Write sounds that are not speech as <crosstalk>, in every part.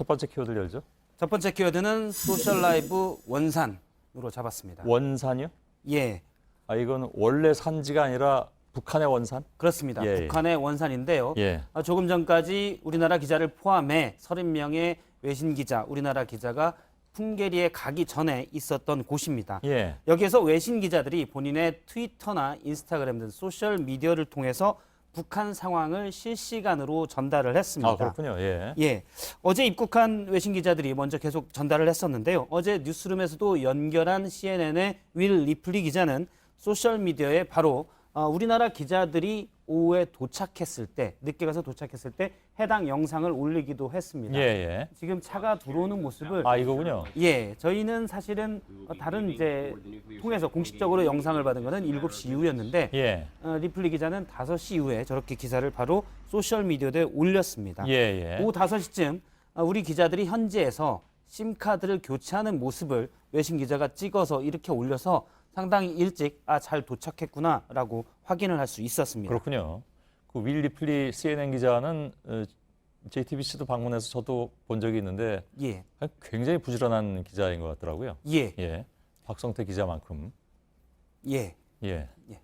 첫 번째 키워드를 열죠. 첫 번째 키워드는 소셜 라이브 원산으로 잡았습니다. 원산이요? 예, 아 이건 원래 산지가 아니라 북한의 원산? 그렇습니다. 예, 예. 북한의 원산인데요. 예. 아, 조금 전까지 우리나라 기자를 포함해 30명의 외신 기자, 우리나라 기자가 풍계리에 가기 전에 있었던 곳입니다. 예. 여기에서 외신 기자들이 본인의 트위터나 인스타그램 등 소셜 미디어를 통해서 북한 상황을 실시간으로 전달을 했습니다. 아 그렇군요. 예. 예. 어제 입국한 외신 기자들이 먼저 계속 전달을 했었는데요. 어제 뉴스룸에서도 연결한 CNN의 윌 리플리 기자는 소셜 미디어에 바로 어, 우리나라 기자들이 오후에 도착했을 때, 늦게 가서 도착했을 때 해당 영상을 올리기도 했습니다. 예, 예. 지금 차가 들어오는 모습을 아 이거군요. 예, 저희는 사실은 어, 다른 이제 통해서 공식적으로 영상을 받은 것은 7시 이후였는데 예. 어, 리플리 기자는 5시 이후에 저렇게 기사를 바로 소셜 미디어에 올렸습니다. 예, 예. 오후 5시쯤 어, 우리 기자들이 현지에서 심카드를 교체하는 모습을 외신 기자가 찍어서 이렇게 올려서 상당히 일찍 아 잘 도착했구나라고 확인을 할 수 있었습니다. 그렇군요. 그 윌 리플리 CNN 기자는 어, JTBC도 방문해서 저도 본 적이 있는데 예, 굉장히 부지런한 기자인 것 같더라고요. 예, 예. 박성태 기자만큼. 예. 예. 예.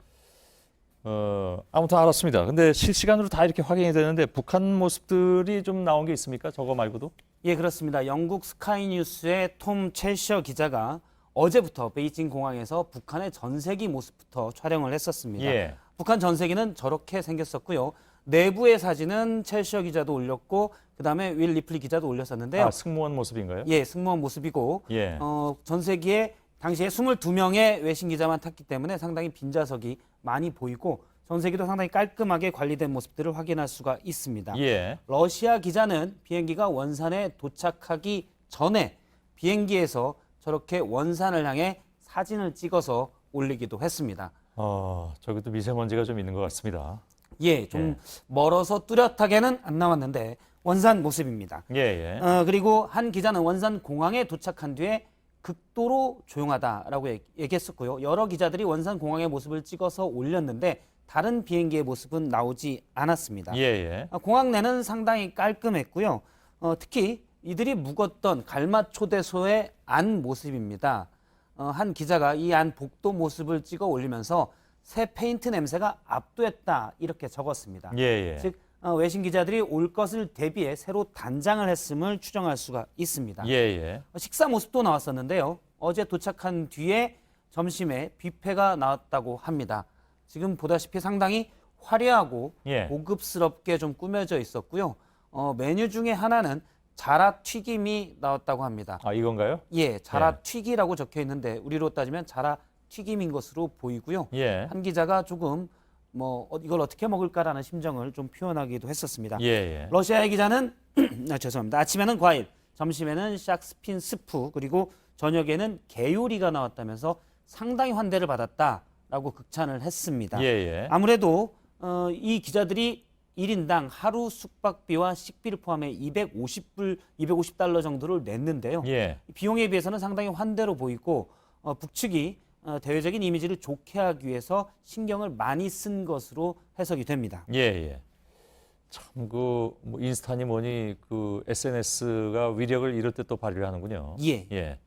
어, 아무튼 알았습니다. 근데 실시간으로 다 이렇게 확인이 되는데 북한 모습들이 좀 나온 게 있습니까? 저거 말고도? 예, 그렇습니다. 영국 스카이 뉴스의 톰 첼셔 기자가 어제부터 베이징 공항에서 북한의 전세기 모습부터 촬영을 했었습니다. 예. 북한 전세기는 저렇게 생겼었고요. 내부의 사진은 첼셔 기자도 올렸고 그다음에 윌 리플리 기자도 올렸었는데요. 아, 승무원 모습인가요? 예, 승무원 모습이고 예. 어, 전세기에 당시에 22명의 외신 기자만 탔기 때문에 상당히 빈좌석이 많이 보이고 전세기도 상당히 깔끔하게 관리된 모습들을 확인할 수가 있습니다. 예. 러시아 기자는 비행기가 원산에 도착하기 전에 비행기에서 저렇게 원산을 향해 사진을 찍어서 올리기도 했습니다. 어, 저기도 미세먼지가 좀 있는 것 같습니다. 예, 좀 예. 멀어서 뚜렷하게는 안 나왔는데 원산 모습입니다. 예, 예. 어, 그리고 한 기자는 원산 공항에 도착한 뒤에 극도로 조용하다라고 얘기- 얘기했었고요. 여러 기자들이 원산 공항의 모습을 찍어서 올렸는데 다른 비행기의 모습은 나오지 않았습니다. 예, 예. 아, 공항 내는 상당히 깔끔했고요. 어, 특히 이들이 묵었던 갈마 초대소의 안 모습입니다. 어, 한 기자가 이 안 복도 모습을 찍어 올리면서 새 페인트 냄새가 압도했다 이렇게 적었습니다. 예, 예. 즉 어, 외신 기자들이 올 것을 대비해 새로 단장을 했음을 추정할 수가 있습니다. 예, 예. 어, 식사 모습도 나왔었는데요. 어제 도착한 뒤에 점심에 뷔페가 나왔다고 합니다. 지금 보다시피 상당히 화려하고 예. 고급스럽게 좀 꾸며져 있었고요. 어, 메뉴 중에 하나는 자라 튀김이 나왔다고 합니다. 아, 이건가요? 예, 자라 예. 튀기라고 적혀 있는데 우리로 따지면 자라 튀김인 것으로 보이고요. 예. 한 기자가 조금 뭐 어, 이걸 어떻게 먹을까라는 심정을 좀 표현하기도 했었습니다. 예, 예. 러시아의 기자는 <clears throat> 아, 죄송합니다. 아침에는 과일, 점심에는 샥스핀 스프, 그리고 저녁에는 게요리가 나왔다면서 상당히 환대를 받았다라고 극찬을 했습니다. 예, 예. 아무래도 어, 이 기자들이 1인당 하루 숙박비와 식비를 포함해 250불, 250달러 정도를 냈는데요. 예. 비용에 비해서는 상당히 환대로 보이고 어, 북측이 어, 대외적인 이미지를 좋게 하기 위해서 신경을 많이 쓴 것으로 해석이 됩니다. 예, 예. 참, 그, 뭐 인스타니 뭐니 그 SNS가 위력을 이럴 때 또 발휘를 하는군요. 예. 예.